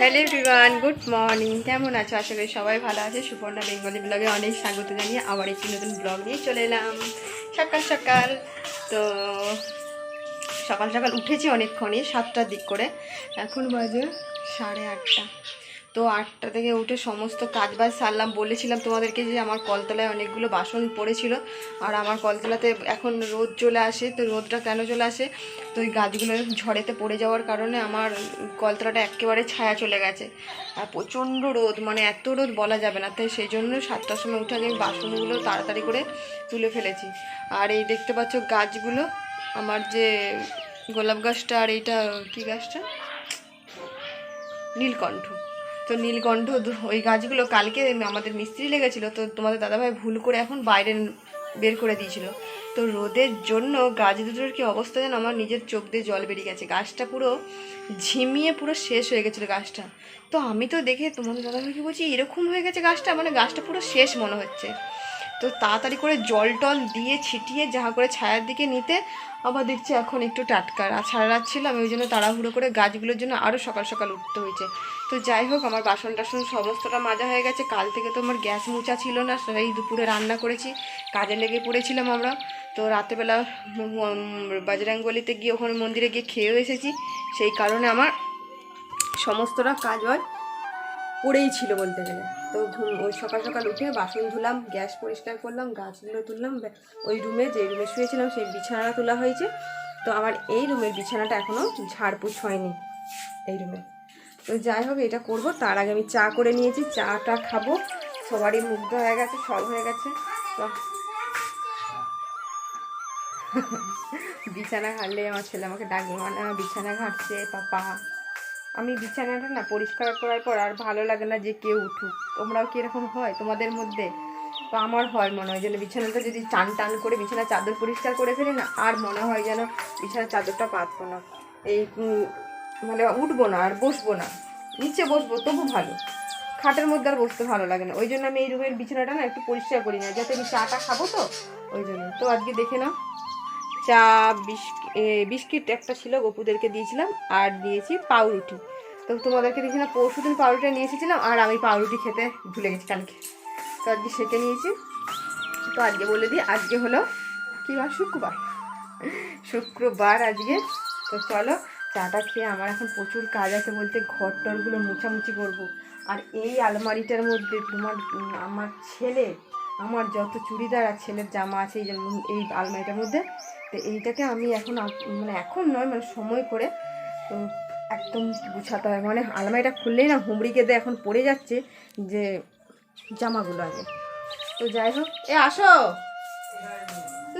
Hello everyone good morning কেমন আছো? আশা করি সবাই ভালো আছে। সুপর্ণা বেঙ্গলি ব্লগে অনেক স্বাগত জানিয়ে আবার একটি নতুন ব্লগ নিয়ে চলে এলাম। সকাল সকাল। তো সকাল সকাল উঠেছি অনেকক্ষণই সাতটার দিক করে। এখন বাজে সাড়ে আটটা। তো আটটা থেকে উঠে সমস্ত কাজ বাজ সারলাম। বলেছিলাম তোমাদেরকে যে আমার কলতলায় অনেকগুলো বাসন পড়েছিল। আর আমার কলতলাতে এখন রোদ চলে আসে, তো রোদটা কেন চলে আসে? তো ওই গাছগুলো ঝড়েতে পড়ে যাওয়ার কারণে আমার কলতলাটা একেবারে ছায়া চলে গেছে। আর প্রচণ্ড রোদ মানে এত রোদ বলা যাবে না। তাই সেই জন্য সাতটার সময় উঠে আমি বাসনগুলো তাড়াতাড়ি করে তুলে ফেলেছি। আর এই দেখতে পাচ্ছ গাছগুলো, আমার যে গোলাপ গাছটা আর এইটা কী গাছটা? নীলকণ্ঠ। তো নীলকণ্ঠ ওই গাছগুলো কালকে আমাদের মিস্ত্রি লেগেছিলো, তো তোমাদের দাদাভাই ভুল করে এখন বাইরে বের করে দিয়েছিল। তো রোদের জন্য গাছ দুটোর কি অবস্থা যেন আমার নিজের চোখ দিয়ে জল বেরিয়ে গেছে। গাছটা পুরো ঝিমিয়ে পুরো শেষ হয়ে গেছিল গাছটা। তো আমি তো দেখে তোমাদের দাদাভাইকে বলছি, এরকম হয়ে গেছে গাছটা? মানে গাছটা পুরো শেষ মনে হচ্ছে। তো তাড়াতাড়ি করে জল টল দিয়ে ছিটিয়ে যাহা করে ছায়ার দিকে নিতে আবার দেখছি এখন একটু টাটকা আর সারা রাত ছিল। আমি ওই জন্য তাড়াহুড়ো করে গাছগুলোর জন্য আরও সকাল সকাল উঠতে হয়েছে। তো যাই হোক, আমার বাসন টাসন সমস্তটা মাজা হয়ে গেছে। কাল থেকে তো আমার গ্যাস মোচা ছিল না, সেই দুপুরে রান্না করেছি। কাজে লেগে পড়েছিলাম আমরা। তো রাতেবেলা বাজরাঙ্গলিতে গিয়ে ওখানে মন্দিরে গিয়ে খেয়েও এসেছি। সেই কারণে আমার সমস্তটা কাজ হয় পড়েই ছিল বলতে গেলে। তো ঘুম ওই সকাল সকাল উঠে বাসন ধুলাম, গ্যাস পরিষ্কার করলাম, গাছগুলো তুললাম ওই রুমে যে রুমে শুয়েছিলাম সেই বিছানাটা তোলা হয়েছে। তো আমার এই রুমের বিছানাটা এখনও ঝাড়পুছ হয়নি এই রুমে। তো যাই হোক, এটা করব। তার আগে আমি চা করে নিয়েছি, চাটা খাব। সবারই মুগ্ধ হয়ে গেছে, সব হয়ে গেছে। তো বিছানা ঘাটলে আমার ছেলে আমাকে ডাকবে মানে বিছানা ঘাটছে পাপা। আমি বিছানাটা না পরিষ্কার করার পর আর ভালো লাগে না যে কেউ উঠুক। তোমরাও কি এরকম হয় তোমাদের মধ্যে? তো আমার হয় মনে হয় যেন বিছানাটা যদি টান টান করে বিছানার চাদর পরিষ্কার করে ফেলি না, আর মনে হয় যেন বিছানার চাদরটা পাতবো না। এই মানে উঠবো না আর বসবো না। নিচে বসবো, তবু ভালো। খাটের মধ্যে আর বসতে ভালো লাগে না। ওই জন্য আমি এই রুমের বিছানাটা না একটু পরিষ্কার করি না। যাতে আমি চাটা খাব তো, ওই জন্য। তো আজকে দেখে নাও। চা বিস্কিট একটা ছিল, গপুদেরকে দিয়েছিলাম। আর দিয়েছি পাউরুটি। তো তোমাদেরকে দিয়েছিলাম পরশু দিন পাউরুটি নিয়ে এসেছিলাম আর আমি পাউরুটি খেতে ভুলে গেছি কালকে। তো আজকে সেটা নিয়েছি। তো আজকে বলে দিই, আজকে হলো কী বার? শুক্রবার। শুক্রবার আজকে। তো চলো, চাটা খেয়ে আমার এখন প্রচুর কাজ আছে বলতে ঘর টরগুলো মুছামুছি করব। আর এই আলমারিটার মধ্যে তোমার, আমার ছেলে, আমার যত চুড়িদার আর ছেলের জামা আছে, এই এই আলমারিটার মধ্যে, তো এইটাকে আমি এখন মানে এখন নয় মানে সময় করে, তো একদম গুছাতে হয়। মানে আলমারিটা খুললেই না হুমড়ি কেঁদে এখন পড়ে যাচ্ছে যে জামাগুলো আগে। তো যাই হোক, এ আসো।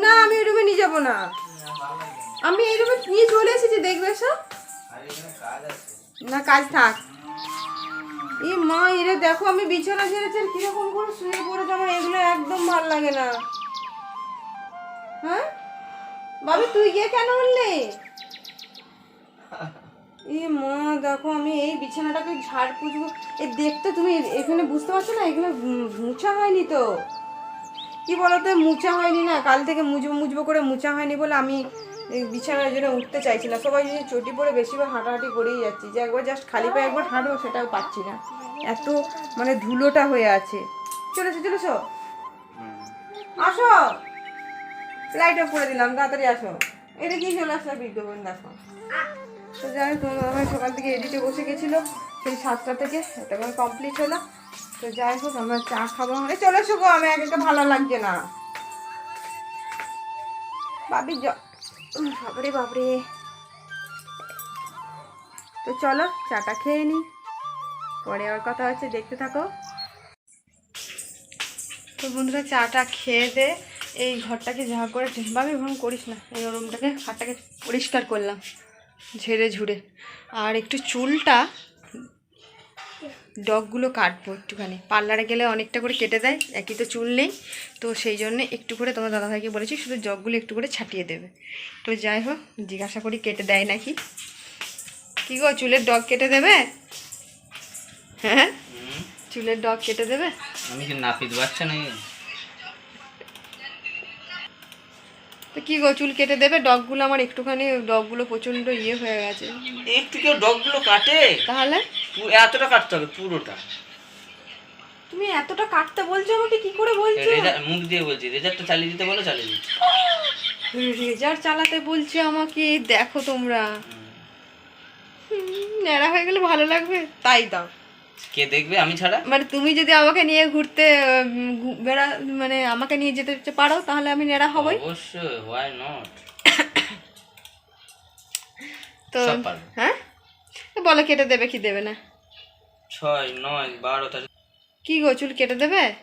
না, আমি এই রুমে নিয়ে যাব না। আমি এই রুমে নিয়ে চলে এসেছি, দেখবে এসো। না, কাজ থাক। ই মা, এরে দেখো, আমি বিছানা ছেড়েছি আর কীরকম করে শুয়ে পড়েছে, আমার এগুলো একদম ভালো লাগে না। হ্যাঁ? বাবু, তুই গিয়ে কেন উঠলি? ই মা দেখো আমি এই বিছানাটাকে ঝাড় পুছবো এ দেখতে তুমি এখানে বুঝতে পারছ না? এগুলো মু- মুছা হয়নি তো। কি বলতো মুছা হয়নি না? কাল থেকে মুছবো মুছবো করে মুছা হয়নি বলে আমি এই বিছানার জন্য উঠতে চাইছি না সবাই যদি চটি পরে বেশিরভাগ হাঁটাহাঁটি করেই যাচ্ছি। যে একবার জাস্ট খালি পায়ে একবার হাঁটবো সেটাও পাচ্ছি না। এত মানে ধুলোটা হয়ে আছে। চলেছো চলেছো? আসো। লাইট অফ করে দিলাম তাড়াতাড়ি আসো। এটা কি চলে আসলো বিজ্ঞাপন দেখো। তো যাই হোক আমার সকাল থেকে এডিটে বসে গেছিল, সেই সাতটা থেকে এটা আমার কমপ্লিট হলো। তো যাই হোক, আমরা চা খাব। এই চলে গো আমি এক ভালো লাগছে না। বাবি বাপরে বাপরে। তো চলো, চাটা খেয়ে নি। পরে আবার কথা হচ্ছে, দেখতে থাকো। তো বন্ধুরা, চাটা খেয়ে দে। এই ঘরটাকে যা করে বাবি ভ্রম করিস না। এই রুমটাকে খাটটাকে পরিষ্কার করলাম। ঝেড়ে ঝুড়ে। আর একটু চুলটা ডগগুলো কাটবো একটুখানি। পার্লারে গেলে অনেকটা করে কেটে দেয় একই তো চুল নেই। তো সেই জন্য একটু করে তোমার দাদাভাইকে বলেছি শুধু জগগুলো একটু করে ছাটিয়ে দেবে। তো যাই হোক জিজ্ঞাসা করি কেটে দেয় নাকি? কি গো চুলের ডগ কেটে দেবে? হ্যাঁ? চুলের ডগ কেটে দেবে? আমি কি নাপিত বাচ্চা নাকি? তো কি গো চুল কেটে দেবে? ডগগুলো আমার একটুখানি ডগগুলো প্রচণ্ড ইয়ে হয়ে গেছে। একটু কেউ ডগগুলো কাটে? তাহলে? এতটা কাটতে হবে পুরোটা। তুমি এতটা কাটতে বলছো আমাকে কি করে বলছো? মুখ দিয়ে বলছি রেজারটা চালিয়ে দিতে বলো চালিয়ে দিচ্ছি। রেজার চালাতে বলছে আমাকে দেখো তোমরা। ন্যাড়া হয়ে গেলে ভালো লাগবে? তাই দাও। কে দেখবে? আমি ছাড়া? মানে তুমি যদি আমাকে নিয়ে ঘুরতে বেড়া মানে আমাকে নিয়ে যেতে পারো তাহলে আমি ন্যাড়া হবই। অবশ্যই হোয়াই নট তো হ্যাঁ? বলো কেটে দেবে কি দেবে না? ছয় নয় বারো কি গো চুল কেটে দেবে?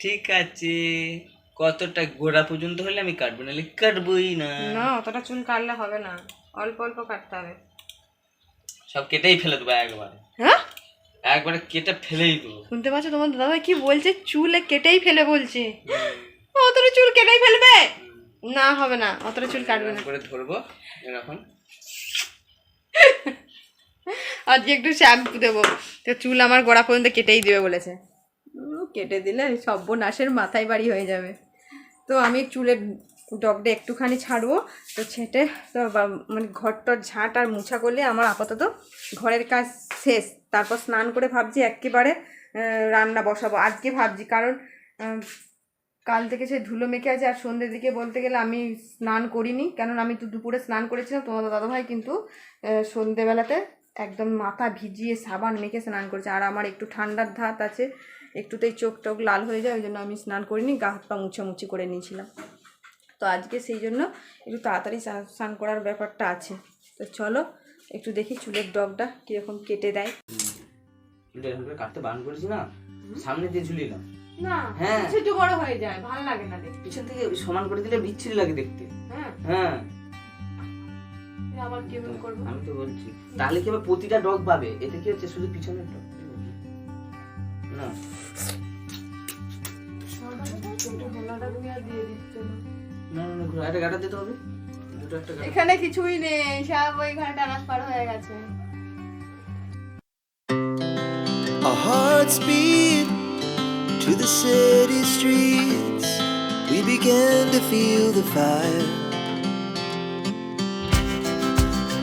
ঠিক আছে। কতটা গোড়া পর্যন্ত হলে আমি কাটবো নাহলে কাটবোই না। না অতটা চুল কাটলে হবে না। অল্প অল্প কাটতে হবে। সব কেটেই ফেলে দেবো একবারে। হ্যাঁ? একবারে কেটে ফেলেই দেবো শুনতে পাচ্ছ তোমার দাদা কি বলছে? চুলে কেটেই ফেলে বলছে। অতটা চুল কেটেই ফেলবে? না হবে না অতটা চুল কাটবে না। করে ধরবো এরকম। আজকে একটু শ্যাম্পু দেবো। তো চুল আমার গোড়া পর্যন্ত কেটেই দেবে বলেছে। কেটে দিলে সর্বনাশের মাথায় বাড়ি হয়ে যাবে। তো আমি চুলের ডগটা একটুখানি ছাড়বো। তো ছেটে তো মানে ঘরটর ঝাঁট আর মুছা করলে আমার আপাতত ঘরের কাজ শেষ। তারপর স্নান করে ভাবছি একেবারে রান্না বসাবো। আজকে ভাবছি কারণ কাল থেকে সে ধুলো মেখে আছে আর সন্ধ্যের দিকে বলতে গেলে আমি স্নান করিনি। কেননা আমি তো দুপুরে স্নান করেছিলাম তোমাদের দাদাভাই কিন্তু আহ, সন্ধেবেলাতে একদম মাথা ভিজিয়ে সাবান মেখে স্নান করেছে। আর আমার একটু ঠান্ডার ধাত আছে একটুতেই চোখ টোক লাল হয়ে যায় ওই জন্য আমি স্নান করিনি গা হাত পা মুছামুছি করে নিয়েছিলাম। তো আজকে সেই জন্য একটু তাড়াতাড়ি স্নান- করার ব্যাপারটা আছে। তো চলো একটু দেখি চুলের ডগটা কীরকম কেটে দেয়। চুলটা এরকম করে কাটতে বান করেছি না? সামনে দিয়ে ঝুলিলাম না হ্যাঁ। একটু বড় হয়ে যায় ভালো লাগে না দেখতে। পিছন থেকে সমান করে দিলে বিচ্ছিরি লাগে দেখতে। হ্যাঁ। হ্যাঁ। আবার কেমন করব? আমি তো বলছি তাহলে কি হবে প্রতিটা ডগ পাবে? এতে কি হচ্ছে? শুধু পিছনের ডগ? না। না। না, না ঘুরে একটা গাটা দিতে হবে দুটো একটা গাটা এখানে কিছুই নেই সব ওইখানে টানাস পার হয়ে গেছে Our hearts beat to the city streets. We began to feel the fire.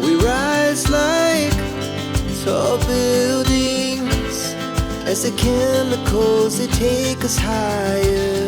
We rise like tall buildings as the chemicals they take us higher.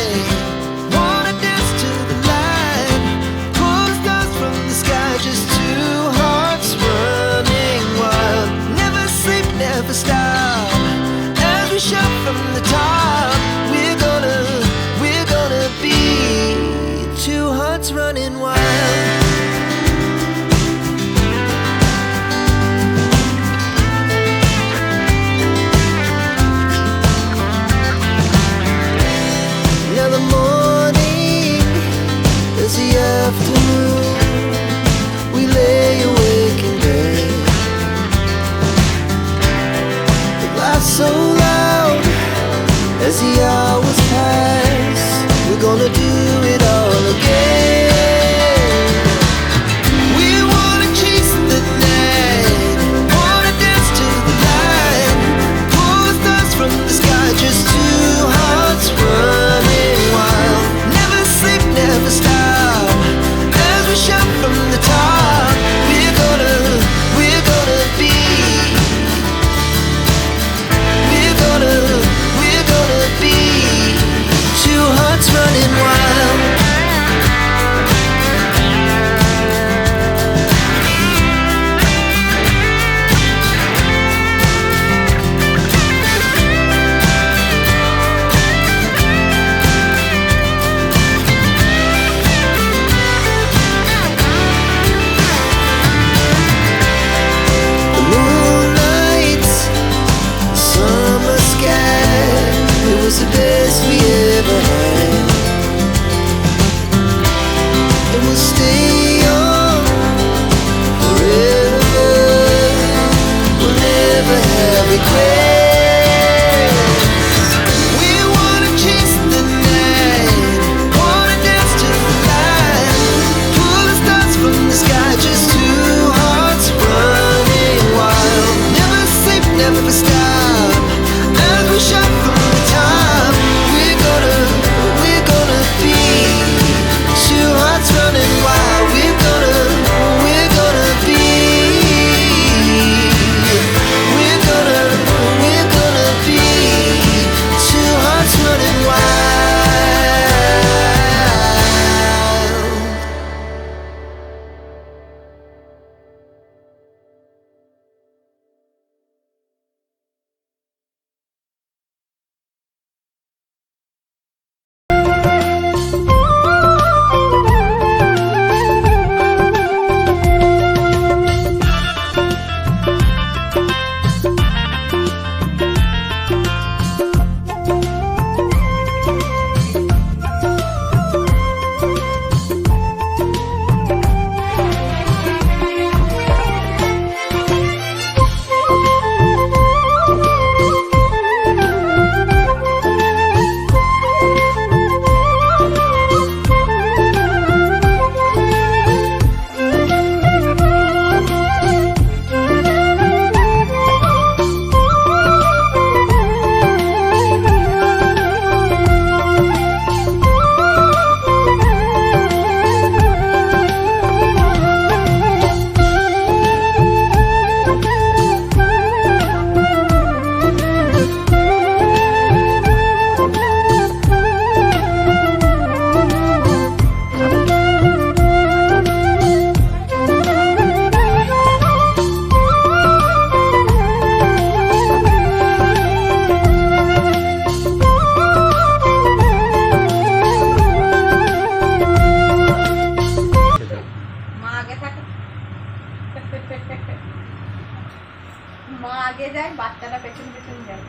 মা আগে যায় বাচ্চাটা পেছন পেছন যায়।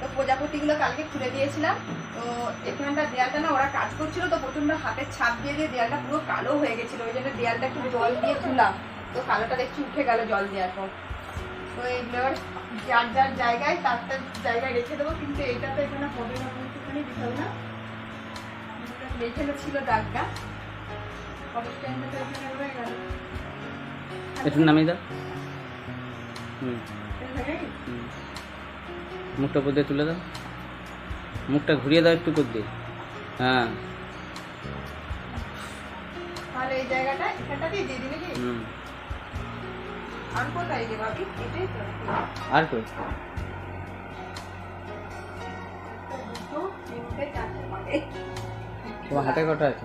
তো প্রজাপতিগুলো কালকে খুলে দিয়েছিলাম। তো এখানটা দেয়ালটা না, ওরা কাজ করছিল, তো প্রচণ্ড হাতের ছাপ দিয়ে দিয়ে দেয়ালটা পুরো কালো হয়ে গেছিল। ওই জন্য দেয়ালটা একটু জল দিয়ে তুলাম তো কালোটা দেখছি উঠে গেল জল দেওয়ার পর। তো এগুলো এবার যার যার জায়গায়, তার তার জায়গায় রেখে দেবো। কিন্তু এটা তো এখানে হবে না একটুখানি দিতে না। এখানে ছিল দাগটা ফটো স্ট্যান্ডটা তো একটু নামিয়ে দাও। হুম। মুখটা উপর দিয়ে তুলে দাও। মুখটা ঘুরিয়ে দাও একটু করে দিয়ে। হ্যাঁ। আর কই? তোমার হাতে কটা আছে?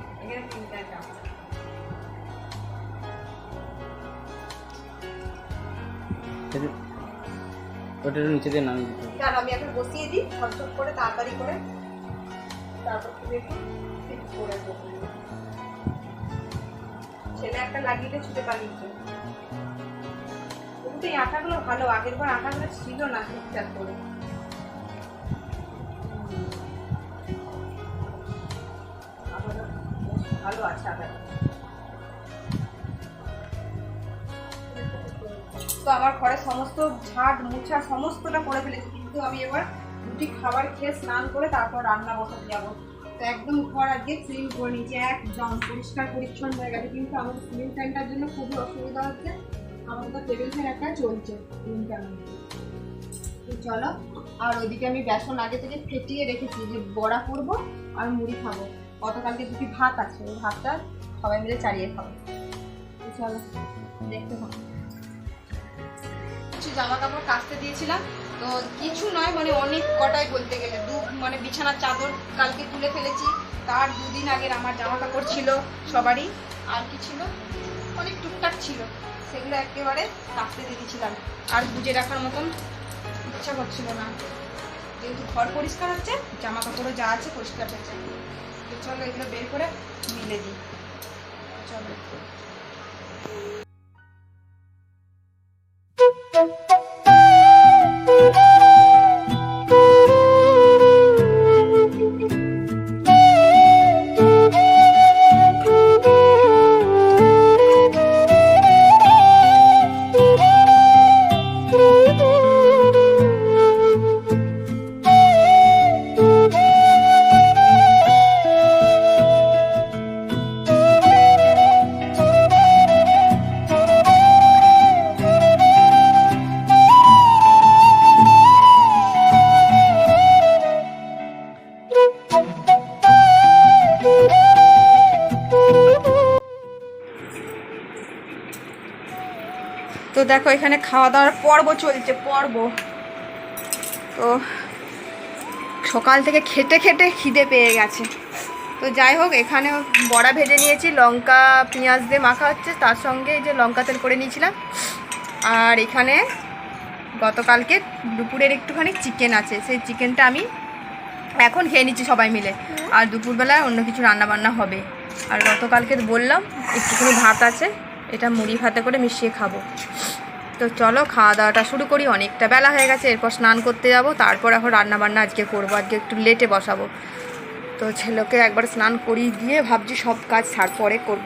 ওটা নিচে দিয়ে নামিয়ে দিতে হবে। আমি এখন বসিয়ে দিই, ঝকঝক করে তাড়াতাড়ি করে তারপর তুমি একটু করে। ছেলে একটা লাগিয়ে ছুটে পালিয়েছে কিন্তু এই আটাগুলো ভালো, আগের বার আটাগুলো ছিল না ঠিকঠাক করে। তো আমার ঘরে সমস্ত ঝাড়, মুছা সমস্তটা করে ফেলেছি। কিন্তু আমি এবার দুটি খাবার খেয়ে স্নান করে তারপর রান্না বসাতে যাব। তো একদম ঘর আজকে ক্লিন করে নিয়েছি, একদম পরিষ্কার পরিচ্ছন্ন হয়ে গেছে। কিন্তু আমাদের সিলিং ফ্যানটার জন্য খুবই অসুবিধা হচ্ছে। আমাদের তো টেবিল ফ্যান একটা চলছে সিলিং ফ্যান তো চলো, আর ওইদিকে আমি বেসন আগে থেকে ফেটিয়ে রেখেছি, যে বড়া করব আর মুড়ি খাব। গতকালকে দুটি ভাত আছে, ওই ভাতটা সবাই মিলে চালিয়ে খাব। চলো, দেখতে কিছু জামা কাপড় কাচতে দিয়েছিলাম। তো কিছু নয় মানে অনেক কটাই বলতে গেলে। দু মানে বিছানার চাদর কালকে তুলে ফেলেছি। তার দুদিন আগের আমার জামা কাপড় ছিল সবারই। আর কি ছিল? অনেক টুকটাক ছিল। সেগুলো একেবারে কাচতে দিয়ে দিয়েছিলাম। আর গুজে রাখার মতন ইচ্ছা করছিল না। যেহেতু ঘর পরিষ্কার হচ্ছে জামা কাপড়ও যা আছে পরিষ্কার হয়েছে তো চলো এগুলো বের করে মিলে দিই। চলো। দেখো, এখানে খাওয়া দাওয়ার পর্ব চলছে, পর্ব। তো সকাল থেকে খেটে খেটে খিদে পেয়ে গেছে। তো যাই হোক, এখানে বড়া ভেজে নিয়েছি, লঙ্কা, পেঁয়াজ দিয়ে মাখা হচ্ছে, তার সঙ্গে এই যে লঙ্কা তেল করে নিয়েছিলাম। আর এখানে গতকালকে দুপুরের একটুখানি চিকেন আছে, সেই চিকেনটা আমি এখন খেয়ে নিচ্ছি সবাই মিলে। আর দুপুরবেলায় অন্য কিছু রান্না বান্না হবে। আর গতকালকে বললাম, একটুখানি ভাত আছে, এটা মুড়ি ভাতে করে মিশিয়ে খাব। তো চলো, খাওয়া দাওয়াটা শুরু করি। অনেকটা বেলা হয়ে গেছে, এরপর স্নান করতে যাব। তারপর এখন রান্না বান্না আজকে করব, আজকে একটু লেটে বসাবো। তো ছেলেকে একবার স্নান করিয়ে দিয়ে ভাবছি সব কাজ ছাড়, পরে করব।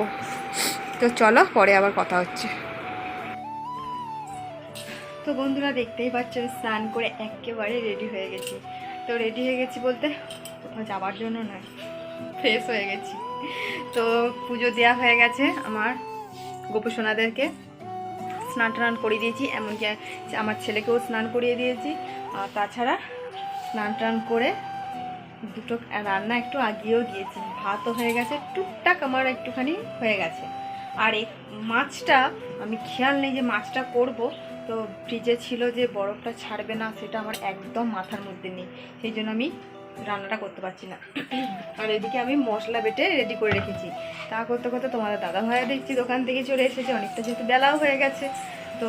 তো চলো, পরে আবার কথা হচ্ছে। তো বন্ধুরা, দেখতেই পাচ্ছ, স্নান করে একেবারে রেডি হয়ে গেছি। তো রেডি হয়ে গেছি বলতে কোথাও যাওয়ার জন্য নয় ফ্রেশ হয়ে গেছি। তো পুজো দেওয়া হয়ে গেছে আমার গোপসোনাদেরকে। স্নান টান করিয়ে দিয়েছি, এমনকি আমার ছেলেকেও স্নান করিয়ে দিয়েছি। আর তাছাড়া স্নান টান করে দুটো রান্না একটু আগিয়েও গিয়েছি। ভাতও হয়ে গেছে, টুকটাক আমার একটুখানি হয়ে গেছে। আর এই মাছটা, আমি খেয়াল নেই যে মাছটা করব, তো ফ্রিজে ছিল যে বরফটা ছাড়বে না, সেটা আমার একদম মাথার মধ্যে নেই। সেই জন্য আমি রান্নাটা করতে পারছি না। আর এদিকে আমি মশলা বেটে রেডি করে রেখেছি। তা করতে করতে তোমাদের দাদা ভাইয়া দেখছি দোকান থেকে চলে এসেছে, অনেকটা যেহেতু বেলাও হয়ে গেছে। তো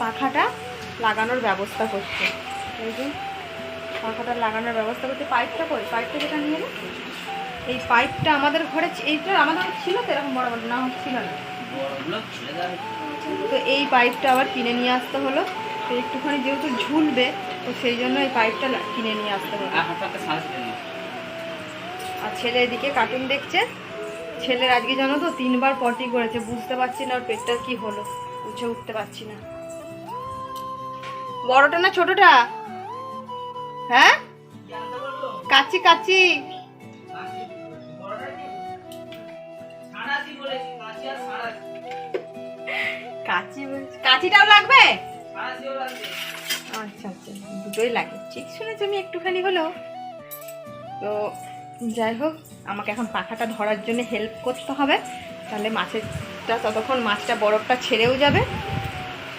পাখাটা লাগানোর ব্যবস্থা করছে। পাখাটা লাগানোর ব্যবস্থা করতে পাইপটা কই? পাইপটা যেটা নিয়ে এলো? এই পাইপটা আমাদের ঘরে এইটা আমাদের ছিল তো এরকম বড় বড়? না ছিল না। তো এই পাইপটা আবার কিনে নিয়ে আসতে হলো। তো একটুখানি যেহেতু ঝুলবে তো সেই জন্য এই পাইপটা কিনে নিয়ে আসতে হবে। আর ছেলে এদিকে কার্টুন দেখছে। ছেলের আজকে জানো তো তিনবার পটি করেছে বুঝতে পারছি না ওর পেটটা কি হলো উঠে উঠতে পারছি না। বড়টা না ছোটটা? হ্যাঁ? কাচ্চি কাচ্চি কাচি কাচিটাও লাগবে? আচ্ছা আচ্ছা। দুটোই লাগে। ঠিক শুনেছি, আমি একটুখানি হলেও তো যাই হোক, আমাকে এখন পাখাটা ধরার জন্য হেল্প করতে হবে। তাহলে মাছেরটা ততক্ষণ মাছটা বরফটা ছেড়েও যাবে।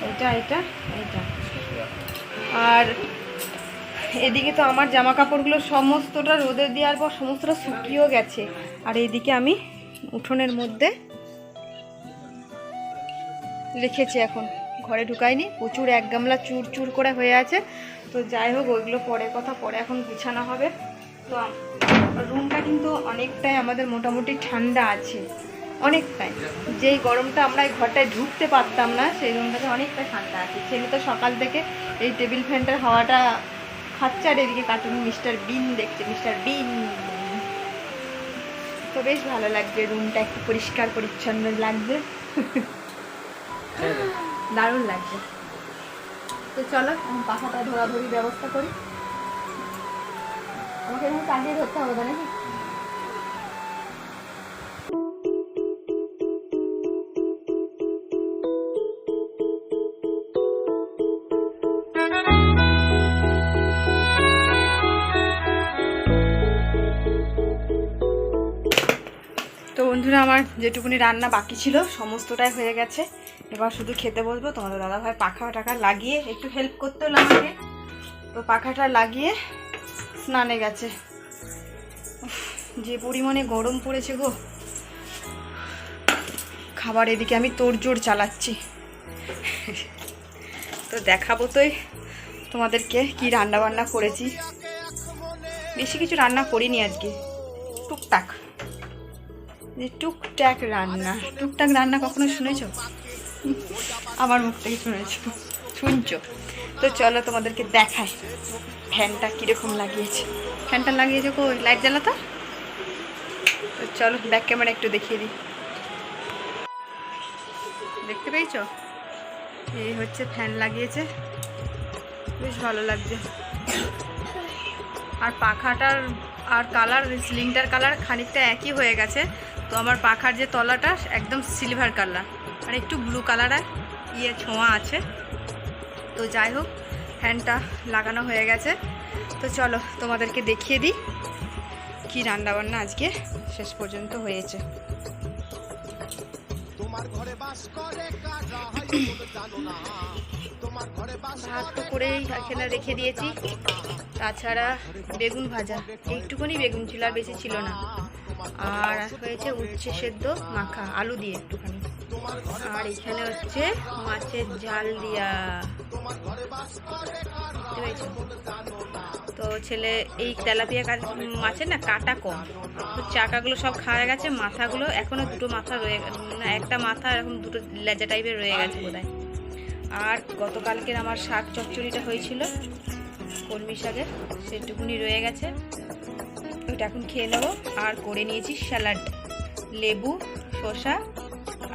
এটা এটা এটা। আর এদিকে তো আমার জামা কাপড়গুলো সমস্তটা রোদে দেওয়ার পর সমস্তটা শুকিয়েও গেছে। আর এদিকে আমি উঠোনের মধ্যে রেখেছি এখন। ঘরে ঢুকাইনি, প্রচুর এক গামলা চুর চুর করে হয়ে আছে। তো যাই হোক, ওইগুলো পরে কথা, পরে এখন গুছানো হবে। তো রুমটা কিন্তু অনেকটাই আমাদের মোটামুটি ঠান্ডা আছে, অনেকটাই। যেই গরমটা আমরা এই ঘরটায় ঢুকতে পারতাম না, সেই রুমটাতে অনেকটা ঠান্ডা আছে। ছেলে তো সকাল থেকে এই টেবিল ফ্যানটার হাওয়াটা খাচ্ছে, আর এদিকে কার্টুন মিস্টার বিন দেখছে, মিস্টার বিন। তো বেশ ভালো লাগছে রুমটা একটু পরিষ্কার, পরিচ্ছন্ন লাগছে দারুণ লাগছে। তো চলো পাখাটা ধরাধরি ব্যবস্থা করি। আমাকে এরকম কাটিয়ে ধরতে হবে নাকি? তো বন্ধুরা, আমার যেটুকুনি রান্না বাকি ছিল, সমস্তটাই হয়ে গেছে। এবার শুধু খেতে বসবো। তোমাদের দাদাভাই পাখা টাকা লাগিয়ে একটু হেল্প করতে হলো আমাকে। তো পাখাটা লাগিয়ে স্নানে গেছে। যে পরিমাণে গরম পড়েছে গো। খাবার এদিকে আমি তোড়জোড় চালাচ্ছি। তো দেখাবো তোই তোমাদেরকে কি রান্না বান্না করেছি। বেশি কিছু রান্না করিনি আজকে। টুকটাক। যে টুকটাক রান্না। টুকটাক রান্না কখনো শুনেছ? আমার মুখ থেকে শুনেছ। শুনছো? তো চলো তোমাদেরকে দেখাই ফ্যানটা কীরকম লাগিয়েছে। ফ্যানটা লাগিয়েছে কই? লাইট জ্বালাতো তো? চলো ব্যাক ক্যামেরা একটু দেখিয়ে দিই। দেখতে পেয়েছ? এই হচ্ছে ফ্যান লাগিয়েছে। বেশ ভালো লাগছে। আর পাখাটার আর কালার সিলিংটার কালার খানিকটা একই হয়ে গেছে। তো আমার পাখার যে তলাটা একদম সিলভার কালার আর একটু ব্লু কালারের ইয়ে ছোঁয়া আছে। তো যাই হোক ফ্যানটা লাগানো হয়ে গেছে। তো চলো তোমাদেরকে দেখিয়ে দিই কী রান্নাবান্না আজকে শেষ পর্যন্ত হয়েছে। ভাত তো করেই এখানে রেখে দিয়েছি। তাছাড়া বেগুন ভাজা একটুখানি বেগুন ছিল আর বেশি ছিল না। আর হয়েছে উচ্ছে সেদ্ধ মাখা আলু দিয়ে একটুখানি। আর এখানে হচ্ছে মাছের ঝাল দিয়া? তো ছেলে এই তেলাপিয়া কাজ মাছের না কাটা কম। তো চাকাগুলো সব খাওয়া গেছে, মাথাগুলো এখনও দুটো মাথা রয়ে না, একটা মাথা এরকম দুটো লেজা টাইপের রয়ে গেছে বোধহয়। আর গতকালকের আমার শাক চচ্চড়িটা হয়েছিল, কলমি শাকের সেটুকুনি রয়ে গেছে। ওইটা এখন খেয়ে নেব। আর করে নিয়েছি স্যালাড, লেবু, শসা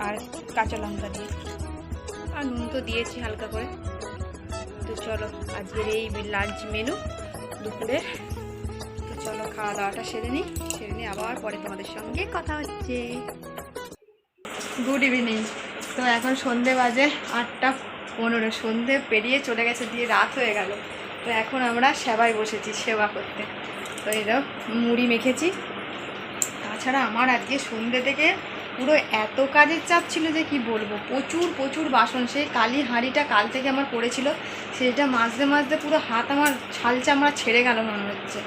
আর কাঁচা লঙ্কা দিয়ে। আর নুন তো দিয়েছি হালকা করে। তো চলো, আজকের এই লাঞ্চ মেনু দুপুরে। তো চলো, খাওয়া দাওয়াটা সেরে নিই। সেরে নিই আবার পরে তোমাদের সঙ্গে কথা হচ্ছে। গুড ইভিনিং তো এখন সন্ধে বাজে আটটা পনেরো। সন্ধে পেরিয়ে চলে গেছে, দিয়ে রাত হয়ে গেল। তো এখন আমরা সেবায় বসেছি সেবা করতে। তো এটা মুড়ি মেখেছি। তাছাড়া আমার আজকে সন্ধে থেকে পুরো এত কাজের চাপ ছিল যে কি বলব? প্রচুর প্রচুর বাসন। সেই কালি হাঁড়িটা কাল থেকে আমার পড়েছিল। সেটা মাজতে মাজতে পুরো হাত আমার ছাল চামড়া ছেড়ে গেল মনে হচ্ছে।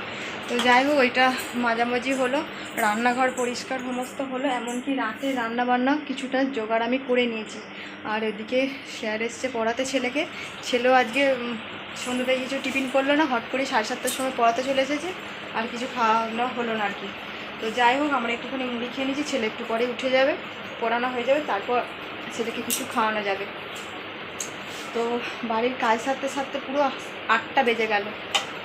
তো যাই হোক, ওইটা মাঝামাঝি হলো। রান্নাঘর পরিষ্কার সমস্ত হলো। এমনকি রাতে রান্না বান্না কিছুটা জোগাড় আমি করে নিয়েছি। আর এদিকে স্যার এসছে পড়াতে ছেলেকে। ছেলেও আজকে সন্ধ্যাতে কিছু টিফিন করল না। হট করে সাড়ে সাতটার সময় পড়াতে চলে এসেছে। আর কিছু খাওয়ানো হলো না আর কি। তো যাই হোক, আমরা একটুখানি মুড়ি খেয়ে নিয়েছি, ছেলে একটু পরে উঠে যাবে, পড়ানো হয়ে যাবে, তারপর ছেলেকে কিছু খাওয়ানো যাবে। তো বাড়ির কাজ সারতে সারতে পুরো আটটা বেজে গেল।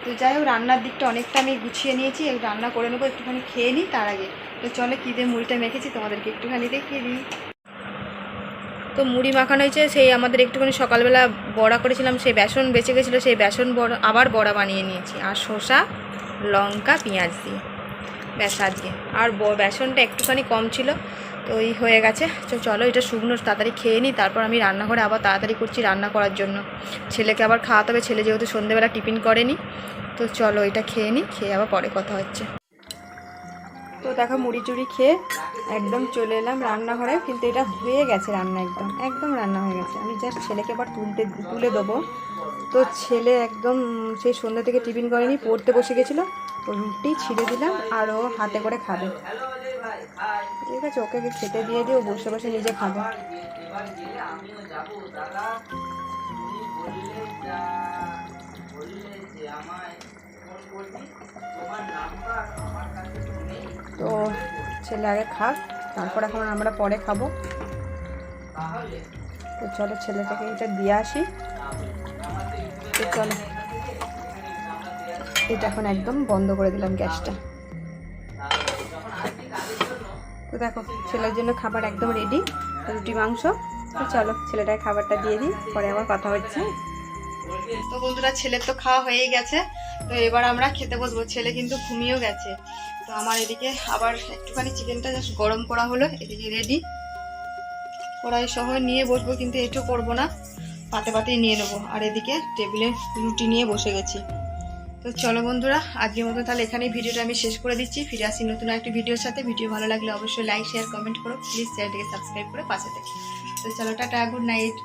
তো যাই হোক, রান্নার দিকটা অনেকটা আমি গুছিয়ে নিয়েছি রান্না করে নেব, একটুখানি খেয়ে নিই, তার আগে। তো চলে, কী দিয়ে মুড়িটা মেখেছি তোমাদেরকে একটুখানি দেখিয়ে দিই। তো মুড়ি মাখানো হয়েছে, সেই আমাদের একটুখানি সকালবেলা বড়া করেছিলাম, সেই বেসন বেঁচে গেছিল, সেই বেসন বড়া, আবার বড়া বানিয়ে নিয়েছি। আর শসা, লঙ্কা, পেঁয়াজ দিয়ে। ব্যাস আজকে। আর বেসনটা একটুখানি কম ছিল, তো ওই হয়ে গেছে। তো চলো, এটা শুকনো, তাড়াতাড়ি খেয়ে নিই। তারপর আমি রান্নাঘরে আবার তাড়াতাড়ি করছি রান্না করার জন্য। ছেলেকে আবার খাওয়াতে হবে। ছেলে যেহেতু সন্ধেবেলা টিফিন করেনি, তো চলো এটা খেয়ে নিই। খেয়ে আবার পরে কথা হচ্ছে। তো দেখো, মুড়ি চুড়ি খেয়ে একদম চলে এলাম রান্নাঘরে। কিন্তু এটা হয়ে গেছে রান্না একদম। একদম রান্না হয়ে গেছে। আমি জাস্ট ছেলেকে আবার তুলতে, তুলে দেবো। তো ছেলে একদম সেই সন্ধ্যা থেকে টিফিন করেনি, পড়তে বসে গেছিল। রুটি ছিঁড়ে দিলাম আর ও হাতে করে খাবে। ঠিক আছে, ওকে খেতে দিয়ে দিয়ে ও বসে বসে নিজে খাবে। তো ছেলে আগে খাক, তারপর এখন আমরা পরে খাব। তো চলো ছেলেটাকে এটা দিয়ে আসি। তো চলো। এটা এখন একদম বন্ধ করে দিলাম গ্যাসটা। তো দেখো, ছেলের জন্য খাবার একদম রেডি রুটি, মাংস। তো চলো, ছেলেটাকে খাবারটা দিয়ে দিই, পরে আবার কথা হচ্ছে। তো বন্ধুরা, ছেলের তো খাওয়া হয়েই গেছে। তো এবার আমরা খেতে বসবো। ছেলে কিন্তু ঘুমিয়েও গেছে। তো আমার এদিকে আবার একটুখানি চিকেনটা জাস্ট গরম করা হলো, এদিকে রেডি কড়াই সহ নিয়ে বসবো, কিন্তু এটু করব না। পাতে পাতেই নিয়ে নেব। আর এদিকে টেবিলে রুটি নিয়ে বসে গেছি। তো চলো বন্ধুরা, আজকের মতো তাহলে এখানেই ভিডিওটা আমি শেষ করে দিচ্ছি। ফিরে আসি নতুন একটি ভিডিওর সাথে। ভিডিও ভালো লাগলে অবশ্যই লাইক শেয়ার কমেন্ট করো। প্লিজ চ্যানেলটিকে সাবস্ক্রাইব করে পাশে থেকে। তো চলো, টাটা গুড নাইট